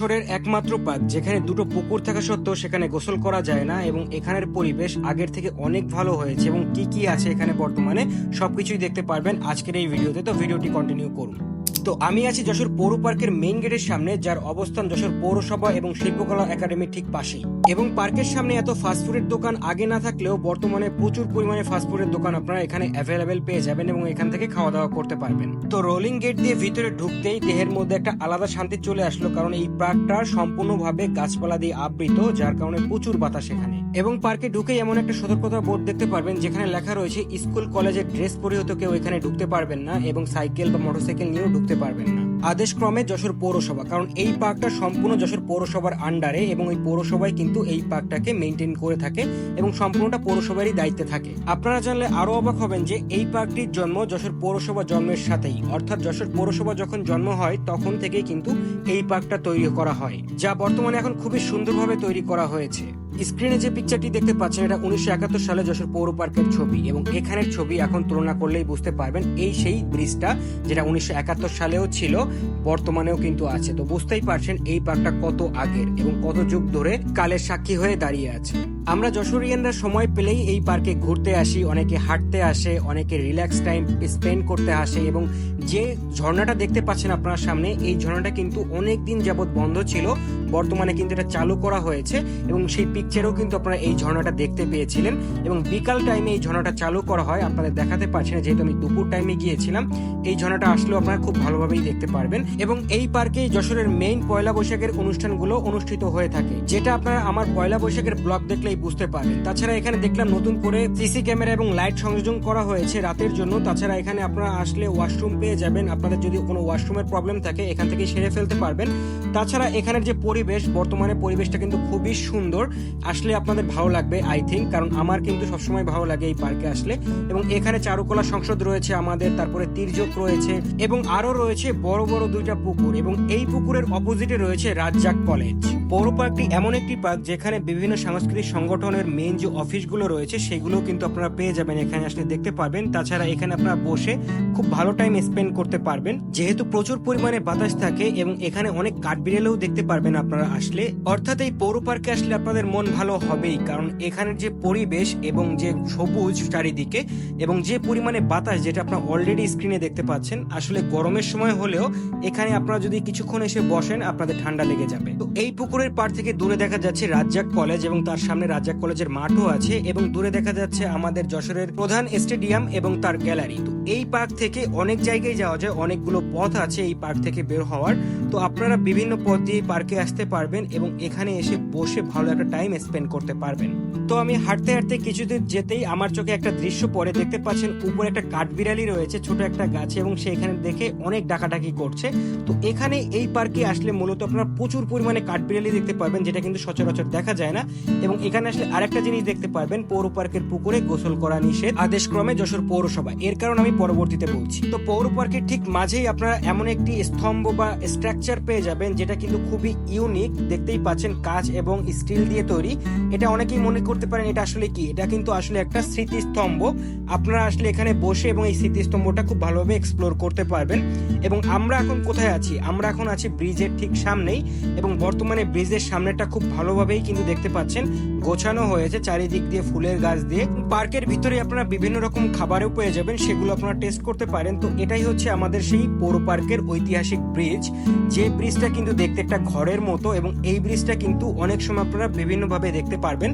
যশোরের একমাত্র পার্ক যেখানে দুটো পুকুর থাকা সত্ত্বেও সেখানে গোসল করা যায় না এবং এখানের পরিবেশ আগের থেকে অনেক ভালো হয়েছে এবং কি কি আছে এখানে বর্তমানে সবকিছুই দেখতে পারবেন আজকের এই ভিডিওতে। তো ভিডিওটি কন্টিনিউ করুন। তো আমি আছি যশোর পৌর পার্কের মেইন গেটের সামনে, যার অবস্থান যশোর পৌরসভা এবং শিল্পকলা একাডেমির ঠিক পাশেই। এবং পার্কের সামনে এত ফাস্টফুডের দোকান আগে না থাকলেও বর্তমানে প্রচুর পরিমাণে ফাস্টফুডের দোকান আপনারা এখানে অ্যাভেলেবেল পেয়ে যাবেন এবং এখান থেকে খাওয়া দাওয়া করতে পারবেন। তো রোলিং গেট দিয়ে ভিতরে ঢুকতেই দেহের মধ্যে একটা আলাদা শান্তি চলে আসলো, কারণ এই পার্কটা সম্পূর্ণভাবে গাছপালা দিয়ে আবৃত, যার কারণে প্রচুর বাতাস এখানে। এবং পার্কে ঢুকেই এমন একটা সতর্কতা বোর্ড দেখতে পারবেন, যেখানে লেখা রয়েছে, স্কুল, কলেজের ড্রেস পরিহিত কেউ এখানে ঢুকতে পারবেন না এবং সাইকেল বা মোটরসাইকেল নিয়েও ঢুকতে পারবেন না। আদেশ ক্রমে যশোর পৌরসভা, কারণ এই পার্কটা সম্পূর্ণ যশোর পৌরসভার আন্ডারে এবং এই পৌরসভায় কিন্তু এই পার্কটাকে মেনটেন করে থাকে এবং সম্পূর্ণটা পৌরসভারই দায়িত্বে থাকে। আপনারা জানলে আরও অবাক হবেন যে এই পার্কটির জন্ম যশোর পৌরসভা জন্মের সাথেই, অর্থাৎ যশোর পৌরসভা যখন জন্ম হয়, তখন থেকেই কিন্তু এই পার্কটা তৈরি করা হয়, যা বর্তমানে এখন খুবই সুন্দরভাবে তৈরি করা হয়েছে। স্ক্রিনে যে পিকচারটি দেখতে পাচ্ছেন, এটা উনিশশো একাত্তর সালে যশোর পৌর পার্কের ছবি এবং এখানের ছবি এখন তুলনা করলেই বুঝতে পারবেন, এই সেই ব্রিজটা যেটা উনিশশো একাত্তর সালেও ছিল। বর্তমানেও কিন্তু আছে। তো বুঝতেই পারছেন এই পার্কটা কত আগের এবং কত যুগ ধরে কালের সাক্ষী হয়ে দাঁড়িয়ে আছে। আমরা যশোরিয়ানরা সময় পেলেই এই পার্কে ঘুরতে আসি, অনেকে হাঁটতে আসে, অনেকে রিল্যাক্স টাইম স্পেন্ড করতে আসে এবং যে ঝর্ণাটা দেখতে পাচ্ছেন আপনার সামনে, এই ঝর্ণাটা কিন্তু অনেক দিন যাবত বন্ধ ছিল। বর্তমানে কিন্তু এটা চালু করা হয়েছে এবং সেই পিকচারেও কিন্তু আপনারা এই ঝর্ণাটা দেখতে পেয়েছিলেন। এবং বিকাল টাইমে এই ঝর্ণাটা চালু করা হয়, আপনাদের দেখাতে পারছি না, যেহেতু আমি দুপুর টাইমে গিয়েছিলাম। এই ঝর্ণাটা আসলেও আপনারা খুব ভালোভাবেই দেখতে পারবেন। এবং এই পার্কেই যশোরের মেইন পয়লা বৈশাখের অনুষ্ঠানগুলো অনুষ্ঠিত হয়ে থাকে। যেটা আপনারা আমার পয়লা বৈশাখের ব্লগ দেখলেই বুঝতে পারবেন। তাছাড়া এখানে দেখলাম নতুন করে সিসি ক্যামেরা এবং লাইট সংযোজন করা হয়েছে রাতের জন্য। তাছাড়া এখানে আপনারা আসলে ওয়াশরুম পেয়ে যাবেন। আপনাদের যদি কোনো ওয়াশরুমের প্রবলেম থাকে, এখান থেকে সেরে ফেলতে পারবেন। তাছাড়া এখানের যে পরিবেশ, বর্তমানে পরিবেশটা কিন্তু খুবই সুন্দর। আসলে আপনাদের ভালো লাগবে আই থিঙ্ক কারণ আমার কিন্তু সবসময় ভালো লাগে এই পার্কে আসলে। এবং এখানে চারুকলা সংসদ রয়েছে আমাদের, তারপরে তীর্যক রয়েছে, এবং আরও রয়েছে বড় বড় দুইটা পুকুর, এবং এই পুকুরের অপোজিটে রয়েছে রাজ্জাক কলেজ। পৌর পার্কটি এমন একটি পার্ক যেখানে বিভিন্ন সাংস্কৃতিক সংগঠনের মেইন যে অফিসগুলো রয়েছে, সেগুলো কিন্তু আপনারা পেয়ে যাবেন এখানে আসলে দেখতে পারবেন। তাছাড়া এখানে আপনারা বসে খুব ভালো টাইম স্পেন্ড করতে পারবেন। যেহেতু প্রচুর পরিমাণে বাতাস থাকে এবং এখানে অনেক কাঠবিড়েলেও দেখতে পারবেন আপনারা আসলে। অর্থাৎ এই পৌর পার্কে আসলে আপনাদের মন ভালো হবেই, কারণ এখানের যে পরিবেশ এবং যে সবুজ চারিদিকে এবং যে পরিমাণে বাতাস যেটা আপনারা অলরেডি স্ক্রিনে দেখতে পাচ্ছেন, আসলে গরমের সময় হলেও এখানে আপনারা যদি কিছুক্ষণ এসে বসেন, আপনাদের ঠান্ডা লেগে যাবে। তো এই পুকুরের পাড় থেকে দূরে দেখা যাচ্ছে রাজ্জাক কলেজ এবং তার সামনে রাজ্জাক কলেজের মাঠও আছে এবং দূরে দেখা যাচ্ছে আমাদের যশোরের প্রধান স্টেডিয়াম এবং তার গ্যালারি। তো এই পার্ক থেকে অনেক জায়গায় যাওয়া যায়, অনেকগুলো পথ আছে এই পার্ক থেকে বের হওয়ার। তো আপনারা বিভিন্ন পথ দিয়ে পার্কে আসতে পারবেন এবং এখানে এসে বসে ভালো একটা টাইম স্পেন্ড করতে পারবেন। তো আমি হাঁটতে হাঁটতে কিছুদিন যেতেই আমার চোখে একটা দৃশ্য পরে দেখতে পাচ্ছেন উপরে একটা কাঠবিড়ালি রয়েছে, ছোট একটা গাছে এবং সেখানে দেখে অনেক ডাকাডাকি করছে। তো এখানে এই পার্কে আসলে মূলত আপনারা প্রচুর পরিমাণে কাঠবিড়ালি দেখতে পারবেন, যেটা কিন্তু সচরাচর দেখা যায় না। এবং এখানে আসলে আরেকটা জিনিস দেখতে পারবেন, পৌর পার্কের পুকুরে গোসল করা নিষেধ। আদেশ ক্রমে যশোর পৌরসভা, এর কারণ আমি পরবর্তীতে বলছি। তো পৌর পার্কের ঠিক মাঝেই আপনারা এমন একটি স্তম্ভ বা স্ট্রাকচার পেয়ে যাবেন যেটা কিন্তু খুবই ইউনিক দেখতেই পাচ্ছেন কাঁচ এবং স্টিল দিয়ে তৈরি। এটা অনেকেই মনে করতে পারেন এটা আসলে কি? এটা কিন্তু আসলে একটা স্মৃতিস্তম্ভ। আপনারা আসলে এখানে বসে এবং এই স্মৃতিস্তম্ভটা খুব ভালোভাবে এক্সপ্লোর করতে পারবেন। এবং আমরা এখন কোথায় আছি? আমরা এখন আছি ব্রিজের ঠিক সামনেই এবং বর্তমানে ব্রিজের সামনেটা খুব ভালোভাবেই কিন্তু দেখতে পাচ্ছেন। গোছানো হয়েছে চারিদিক দিয়ে ফুলের গাছ দিয়ে। পার্কের ভিতরে আপনারা বিভিন্ন রকম খাবারও পেয়ে যাবেন, সেগুলো আপনারা টেস্ট করতে পারেন। তো এটাই হচ্ছে আমাদের সেই পৌর পার্কের ঐতিহাসিক ব্রিজ যে ব্রিজটা কিন্তু দেখতে একটা ঘরের মতো এবং এই ব্রিজটা কিন্তু অনেক সময় আপনারা বিভিন্নভাবে দেখতে পারবেন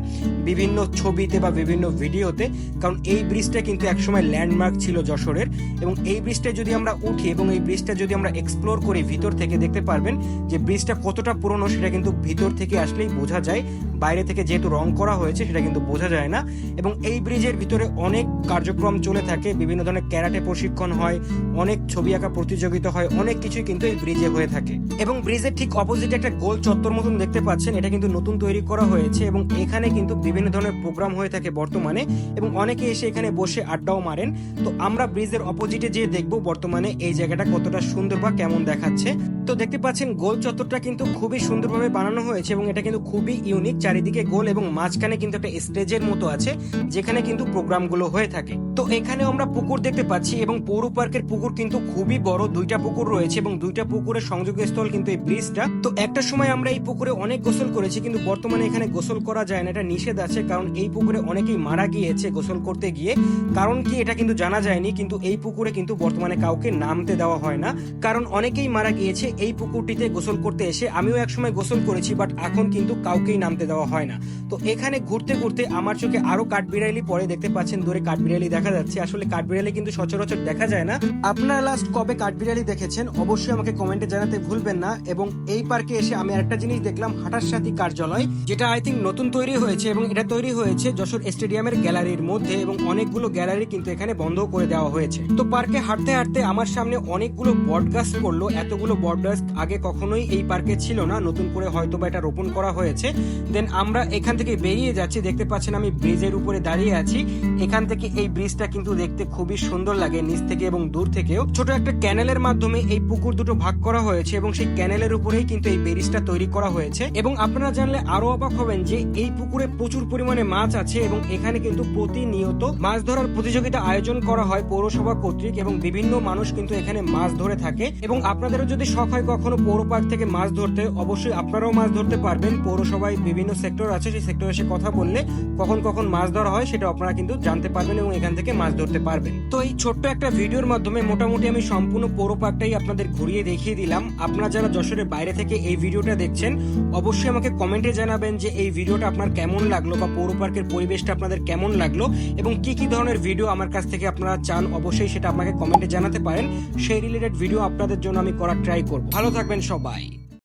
বিভিন্ন ছবিতে বা বিভিন্ন ভিডিওতে। কারণ এই ব্রিজটা কিন্তু একসময় ল্যান্ডমার্ক ছিল যশোরের এবং এই ব্রিজটা যদি আমরা উঠি এবং এই ব্রিজটা যদি আমরা এক্সপ্লোর করি ভিতর থেকে দেখতে পারবেন যে ব্রিজটা কতটা পুরনো সেটা কিন্তু ভিতর থেকে আসলেই বোঝা যায়। বাইরে থেকে যেহেতু রং করা হয়েছে, সেটা কিন্তু বোঝা যায় না। এবং এই ব্রিজের ভিতরে অনেক কার্যক্রম চলে থাকে, বিভিন্ন ধরনের ক্যারাটে প্রশিক্ষণ হয়, অনেক ছবি আঁকা প্রতিযোগিতা হয়, অনেক কিছুই কিন্তু এই ব্রিজে হয়ে থাকে। এবং ব্রিজের ঠিক অপোজিটে একটা গোল চত্বর মতন দেখতে পাচ্ছেন, এটা কিন্তু নতুন তৈরি করা হয়েছে এবং এখানে কিন্তু বিভিন্ন ধরনের প্রোগ্রাম হয়ে থাকে বর্তমানে এবং অনেকে এসে এখানে বসে আড্ডাও মারেন। তো আমরা ব্রিজের অপোজিটে যেয়ে দেখব বর্তমানে এই জায়গাটা কতটা সুন্দর বা কেমন দেখাচ্ছে। তো দেখতে পাচ্ছেন, গোল চত্বরটা কিন্তু খুবই সুন্দরভাবে বানানো হয়েছে এবং এটা কিন্তু খুবই ইউনিক চারিদিকে গোল এবং মাঝখানে কিন্তু একটা স্টেজের মতো আছে, যেখানে কিন্তু প্রোগ্রামগুলো হয়ে থাকে। তো এখানে আমরা পুকুর দেখতে পাচ্ছি এবং পৌর পার্কের পুকুর কিন্তু খুবই বড়। দুইটা পুকুর রয়েছে এবং দুইটা পুকুরের সংযোগস্থল কিন্তু এই ব্রিজটা তো একটা সময় আমরা এই পুকুরে অনেক গোসল করেছি, কিন্তু বর্তমানে এখানে গোসল করা যায় না, এটা নিষেধ আছে, কারণ এই পুকুরে অনেকেই মারা গিয়েছে গোসল করতে গিয়ে। কারণ কি এটা কিন্তু জানা যায়নি, কিন্তু এই পুকুরে কিন্তু বর্তমানে কাউকে নামতে দেওয়া হয় না। কারণ অনেকেই মারা গিয়েছে এই পুকুরটিতে গোসল করতে এসে আমিও একসময় গোসল করেছি বাট এখন কিন্তু কাউকেই নামতে দেওয়া হয় না। তো এখানে ঘুরতে ঘুরতে আমার চোখে আরও কাঠবিড়ালি পরে দেখতে পাচ্ছেন দূরে কাঠবিড়ালি দেখা যাচ্ছে। আসলে কাঠবিড়ালি কিন্তু সচরাচর দেখা যায় না। আপনারা লাস্ট কবে কাঠবিড়ালি দেখেছেন অবশ্যই আমাকে কমেন্টে জানাতে ভুলবেন না। এবং এই পার্কে এসে আমি আরেকটা জিনিস দেখলাম হাটার সাথী কার্যালয়, যেটা আই থিঙ্ক নতুন তৈরি হয়েছে এবং এটা তৈরি হয়েছে যশোর স্টেডিয়ামের গ্যালারির মধ্যে এবং অনেকগুলো গ্যালারি কিন্তু এখানে বন্ধ করে দেওয়া হয়েছে। তো পার্কে হাঁটতে হাঁটতে আমার সামনে অনেকগুলো বটগাছ পড়ল, এতগুলো বটগাছ আগে কখনোই এই পার্কে ছিল না। নতুন করে হয়তো বা এটা রোপণ করা হয়েছে। দেন আমরা এখান থেকে বেরিয়ে যাচ্ছি। দেখতে পাচ্ছেন আমি ব্রিজের উপরে দাঁড়িয়ে আছি। এখান থেকে এই ব্রিজটা কিন্তু দেখতে খুবই সুন্দর লাগে নিচ থেকে এবং দূর থেকেও। ছোট একটা ক্যানেলের মাধ্যমে এই পুকুর দুটো ভাগ করা হয়েছে এবং সেই ক্যানেলের উপরেই কিন্তু এই ব্রিজটা তৈরি করা হয়েছে। এবং আপনারা জানলে আরও অবাক হবেন যে এই পুকুরে প্রচুর পরিমাণে মাছ আছে এবং এখানে কিন্তু প্রতিনিয়ত মাছ ধরার প্রতিযোগিতা আয়োজন করা হয় পৌরসভা কর্তৃক এবং বিভিন্ন মানুষ কিন্তু এখানে মাছ ধরে থাকে। এবং আপনাদেরও যদি শখ হয় কখনো পৌর পার্ক থেকে মাছ ধরতে? অবশ্যই আপনারাও মাছ ধরতে পারবেন। পৌরসভায় বিভিন্ন সেক্টর আছে, সেই সেক্টরে এসে কথা বললে কখন কখন মাছ ধরা হয় সেটা আপনারা কিন্তু জানতে পারবেন এবং এখান থেকে মাছ ধরতে পারবেন। তো এই ছোট্ট একটা ভিডিওর মাধ্যমে মোটামুটি আমি সম্পূর্ণ পৌর পার্কটাই আপনাদের ঘুরিয়ে দেখিয়ে দিলাম। আপনারা যারা যশোরের বাইরে থেকে এই ভিডিওটা দেখছেন, অবশ্যই আমাকে কমেন্টে জানাবেন যে এই ভিডিওটা আপনার কেমন লাগল বা পৌর পার্কের পরিবেশটা আপনাদের কেমন লাগল এবং কি কি ধরনের ভিডিও আমার কাছ থেকে আপনারা চান, অবশ্যই সেটা আমাকে কমেন্টে জানাতে পারেন। সেই রিলেটেড ভিডিও আপনাদের জন্য আমি করার ট্রাই করব। ভালো থাকবেন সবাই।